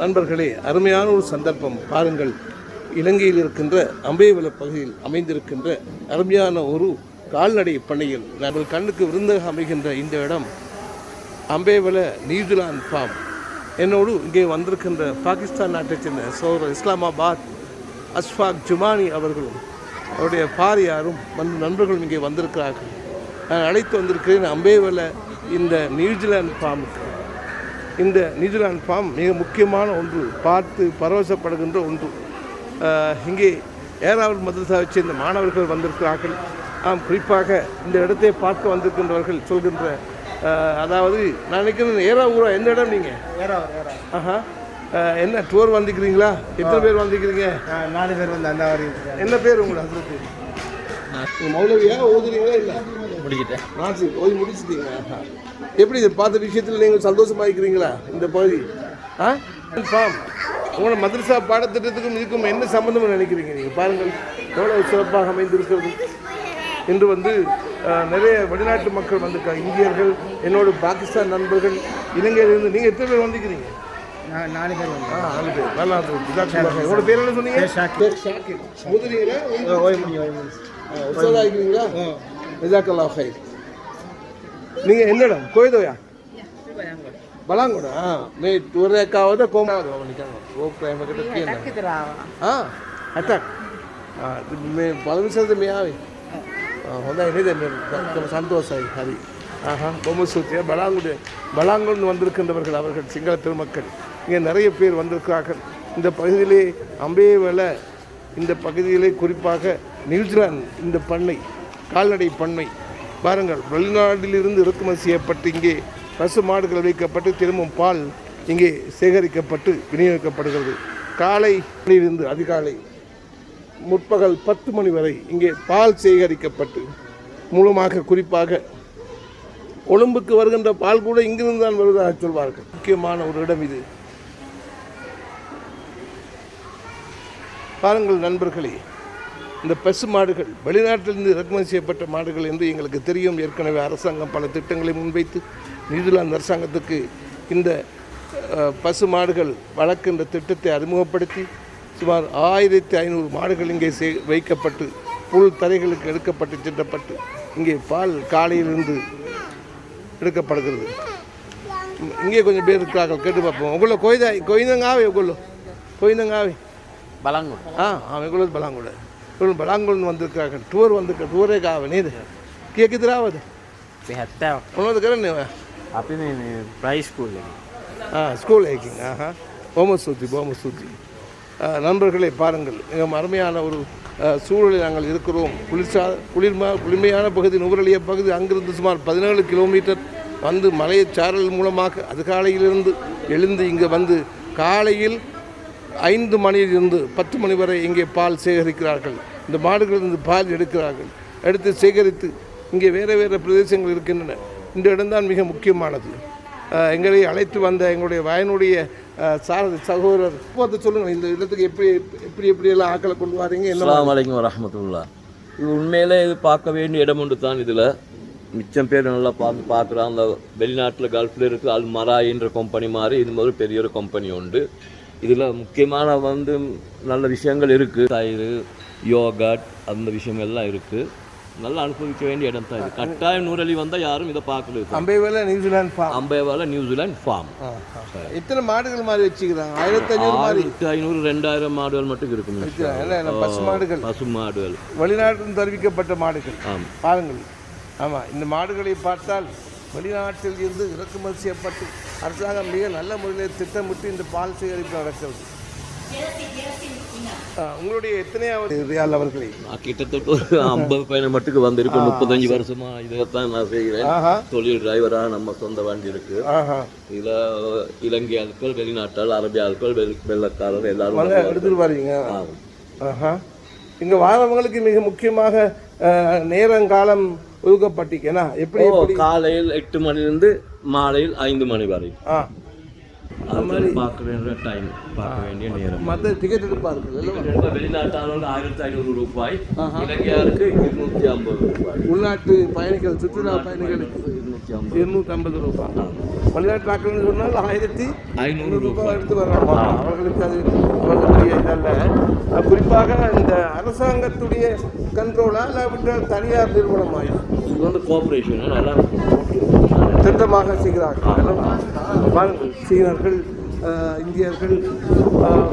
நண்பர்களே அருமையான ஒரு சந்தர்ப்பம். பாருங்கள் இலங்கையில் இருக்கின்ற அம்பேவல பகுதியில் அமைந்திருக்கின்ற அருமையான ஒரு கால்நடை பண்ணையில் நாங்கள் கண்ணுக்கு விருந்தாக அமைகின்ற இந்த இடம் அம்பேவல நியூசிலாந்து ஃபார்ம். என்னோடு இங்கே வந்திருக்கின்ற பாகிஸ்தான் நாட்டைச் சேர்ந்த சோர் இஸ்லாமாபாத் அஸ்ஃபாக் ஜுமானி அவர்களும் அவருடைய பாரியாரும் வந்து நண்பர்களும் இங்கே வந்திருக்கிறார்கள். நான் அழைத்து வந்திருக்கிறேன் அம்பேவல இந்த நியூசிலாந்து ஃபார்முக்கு. இந்த நியூசிலாந்து ஃபார்ம் மிக முக்கியமான ஒன்று. பார்த்து பரவசப்படுகின்ற ஒன்று. இங்கே ஏராவல் மதரசாவை சேர்ந்த மாணவர்கள் வந்திருக்கிறார்கள். ஆம் குறிப்பாக இந்த இடத்தை பார்க்க வந்திருக்கின்றவர்கள் சொல்கின்ற அதாவது நான் நினைக்கிறேன் ஏரா ஊரா எந்த இடம் நீங்கள் ஏறாவர் ஆஹா. என்ன டூர் வந்திருக்கிறீங்களா? எத்தனை பேர் வந்திருக்கிறீங்க? நாலு பேர் வந்து அந்த என்ன பேர் உங்களோட? மௌலவியா ஓதுறீங்களா இல்லை? முடிக்கிட்டேன். நாசி ஓதி முடிச்சிட்டீங்க. எப்படி இதை பார்த்த விஷயத்தில் நீங்கள் சந்தோஷமா இருக்கிறீங்களா இந்த பகுதி? ஆ? ஃபார்ம் உங்களோட மதரசா பாடத்திட்டத்துக்கும் இதுக்கும் என்ன சம்பந்தம் நினைக்கிறீங்க நீங்கள் பாருங்கள். எவ்வளவு சிறப்பாக அமைந்திருக்கிறது. இன்று வந்து நிறைய வெளிநாட்டு மக்கள் வந்திருக்காங்க. இந்தியர்கள் என்னோட பாகிஸ்தான் நண்பர்கள் இலங்கையிலிருந்து நீங்கள் எத்தனை பேர் வந்திருக்கிறீங்க? நாலு பேர் வந்து ஆ நாலு பேர். நல்லா இருந்தது. ஜிசாக்குல்லாஹ். உங்களோட பேர் என்ன சொன்னீங்க? ஷாக்கிர். ஷாக்கிர் முடியும் முடியும் உஸ்தாதா இருக்கிறீங்களா ஜிசாக்கல்லா நீங்கள் என்ன இடம் கோயதோயா பலாங்குடா நீ ஒரேக்காவது கோமாவது ஓ கிளைம் ஆ அட்டாக். மே පළමු සැරේ මේ ආවේ ஹரி. ஆஹா பொம்மை சூத்தியா பலாங்குடன் வந்திருக்கின்றவர்கள் அவர்கள் சிங்கள திருமக்கள் இங்கே நிறைய பேர் வந்திருக்கிறார்கள். இந்த பகுதியிலே அம்பே வேலை இந்த பகுதியிலே குறிப்பாக நியூசிலாந்து இந்த பண்ணை கால்நடை பண்ணை. பாருங்கள் வெளிநாட்டிலிருந்து இறக்குமதி செய்யப்பட்டு இங்கே பசு மாடுகள் வைக்கப்பட்டு திரும்பும் பால் இங்கே சேகரிக்கப்பட்டு விநியோகிக்கப்படுகிறது. காலை இருந்து அதிகாலை முற்பகல் பத்து மணி வரை இங்கே பால் சேகரிக்கப்பட்டு மூலமாக குறிப்பாக கொழும்புக்கு வருகின்ற பால் கூட இங்கிருந்து தான் வருவதாக சொல்வார்கள். முக்கியமான ஒரு இடம் இது. பாருங்கள் நண்பர்களே இந்த பசு மாடுகள் வெளிநாட்டிலிருந்து இறக்குமதி செய்யப்பட்ட மாடுகள் என்று எங்களுக்கு தெரியும். ஏற்கனவே அரசாங்கம் பல திட்டங்களை முன்வைத்து நியூசிலாந்து அரசாங்கத்துக்கு இந்த பசு மாடுகள் வளர்க்கின்ற திட்டத்தை அறிமுகப்படுத்தி சுமார் ஆயிரத்தி ஐநூறு மாடுகள் இங்கே சே வைக்கப்பட்டு புல் தரைகளுக்கு எடுக்கப்பட்டு சென்றப்பட்டு இங்கே பால் காலையிலிருந்து எடுக்கப்படுகிறது. இங்கே கொஞ்சம் பேர் இருக்கிறார்கள் கேட்டு பார்ப்போம். உங்களை கொய்தா கொய்தங்காவே உங்களோ கொய்தங்காவே. பலாங்குட ஆ அவன் எவ்வளோ பலாங்குட ಇವ್ನು ಬಡಾಂಗುಳ್ ಬಂದಿರ್ಕ ಟೂರ್ ಬಂದಿರ್ಕ ಟೂರೇ ಕಾವನೀದು ಕೇಕಿದ್ರ ಆವದು ಉಣ್ಣೋದು ಕರೆ ನೀವು ಪ್ರೈ ಸ್ಕೂಲ್ ಹಾಂ ஸ்கூல் ஹைக்கிங் ஆஹா. ஓமசூத்தி நண்பர்களை பாருங்கள். மிகவும் அருமையான ஒரு சூழலில் நாங்கள் இருக்கிறோம். குளிர்ச்சா குளிர்மா குளிர்மையான பகுதி நுவரலிய பகுதி அங்கிருந்து சுமார் பதினேழு கிலோமீட்டர் வந்து மலையை சாரல் மூலமாக அது காலையிலிருந்து எழுந்து இங்கே வந்து காலையில் ஐந்து மணியிலிருந்து பத்து மணி வரை இங்கே பால் சேகரிக்கிறார்கள். இந்த மாடுகளிலிருந்து பால் எடுக்கிறார்கள். எடுத்து சேகரித்து இங்கே வேறு வேறு பிரதேசங்கள் இருக்கின்றன. இந்த இடம்தான் மிக முக்கியமானது. எங்களை அழைத்து வந்த எங்களுடைய வயனுடைய சாரதி சகோதரர் பார்த்து சொல்லுங்கள். இந்த இடத்துக்கு எப்படி எப்படி எப்படியெல்லாம் ஆக்களை கொண்டு வரீங்க? என்ன அஸ்லாம் வலைக்கம் வரமத்துல்லா இது உண்மையிலே இது பார்க்க வேண்டிய இடம் ஒன்று தான் இதில். மிச்சம் பேர் நல்லா பார்த்து பார்க்குறான் அந்த வெளிநாட்டில் கல்ஃபில் இருக்குது அல் மராயின்ற கம்பெனி மாதிரி இது ஒரு பெரிய ஒரு கம்பெனி உண்டு. இதில் முக்கியமான வந்து நல்ல விஷயங்கள் இருக்குது தயிர் யோகட் அந்த விஷயம் எல்லாம் இருக்குது நல்லா அனுபவிக்க வேண்டிய இடம் தான் இது. கட்டாயம் நூறலி வந்தால் யாரும் இதை பார்க்கல Ambewela New Zealand farm. Ambewela New Zealand farm. எத்தனை மாடுகள் மாதிரி வச்சுக்கிறாங்க? ஆயிரத்தி ஆயிரத்தி ஐநூறு ரெண்டாயிரம் மாடுகள் மட்டும் இருக்கும் பசு மாடுகள்? பசு மாடுகள். வெளிநாட்டில் தெரிவிக்கப்பட்ட மாடுகள். ஆம். பாருங்கள். ஆமாம் இந்த மாடுகளை பார்த்தால் வெளிநாட்டில் இருந்து இறக்குமதி செய்யப்பட்டு அரசாங்கம் மிக நல்ல முறையில் திட்டமிட்டு இந்த பால் சேகரிப்பு நடக்கிறது. ஆ, உங்களுடைய எத்தனையாவது ரியால் அவர்களே. நான் கிட்டத்தட்ட ஒரு ஐம்பது பயணம் மட்டுக்கு வந்திருக்கு முப்பத்தஞ்சு வருஷமா இதைத்தான் நான் செய்கிறேன். ஆஹா. தொழில் டிரைவரா நம்ம சொந்த வண்டி இருக்கு. ஆஹா. இதுல இலங்கை ஆட்கள் வெளிநாட்டால் அரபிய ஆட்கள் வெள் வெள்ளக்காரர் எல்லாரும் எடுத்துட்டு வரீங்க. இங்கே வாரவங்களுக்கு மிக முக்கியமாக நேரங்காலம் ஒதுக்கப்பட்டிருக்கேனா எப்படி காலையில் எட்டு மணிலிருந்து மாலையில் ஐந்து மணி வரை. ஆ. அது மாதிரி பார்க்க வேண்டிய டைம் பார்க்க வேண்டிய நேரம். மற்ற டிக்கெட் எடுப்பார்கள் வெளிநாட்டாளர்கள் ஆயிரத்தி ஐநூறு ரூபாய் இலங்கையாருக்கு இருநூத்தி ஐம்பது ரூபாய். உள்நாட்டு பயணிகள் சுற்றுலா பயணிகளுக்கு இருநூத்தி ஐம்பது இருநூற்றி ஐம்பது ரூபாய். வெளிநாட்டு சொன்னால் ஆயிரத்தி ஐநூறு ரூபாய். எடுத்து வர்றாங்க அவர்களுக்கு அது அவர்களுடைய இதல்ல. குறிப்பாக இந்த அரசாங்கத்துடைய கண்ட்ரோலா இல்லை விட்டால் தனியார் நிறுவனமாயும் இது வந்து கோஆப்ரேஷன் நல்லா திட்டமாக செய்கிறார்கள். சீனர்கள் இந்தியர்கள்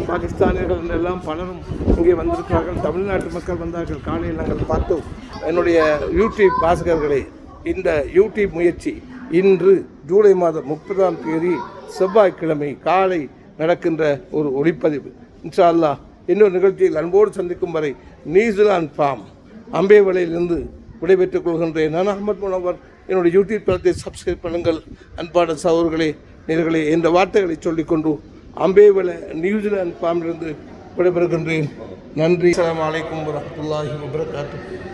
பாகிஸ்தானியர்கள் எல்லாம் பலரும் இங்கே வந்திருக்கிறார்கள். தமிழ்நாட்டு மக்கள் வந்தார்கள். காலையில் நாங்கள் பார்த்தோம். என்னுடைய யூடியூப் வாசகர்களே இந்த யூடியூப் முயற்சி இன்று ஜூலை மாதம் முப்பதாம் தேதி செவ்வாய்க்கிழமை காலை நடக்கின்ற ஒரு ஒளிப்பதிவு. இன்ஷா அல்லாஹ் இன்னொரு நிகழ்ச்சியில் அன்போடு சந்திக்கும் வரை நியூசிலாந்து ஃபார்ம். அம்பேவலையிலிருந்து விடைபெற்றுக் கொள்கின்றேன். நான் அகமது முனவர். என்னுடைய யூடியூப் தளத்தை சப்ஸ்கிரைப் பண்ணுங்கள். அன்பான சகோதரர்களே நேர்களே என்ற வார்த்தைகளை சொல்லிக்கொண்டு அம்பேவலை நியூசிலாந்து ஃபார்மிலிருந்து விடைபெறுகின்றேன். நன்றி. அலாம் அலைக்கும் வரமத்துல்லாஹி வபரகாத்து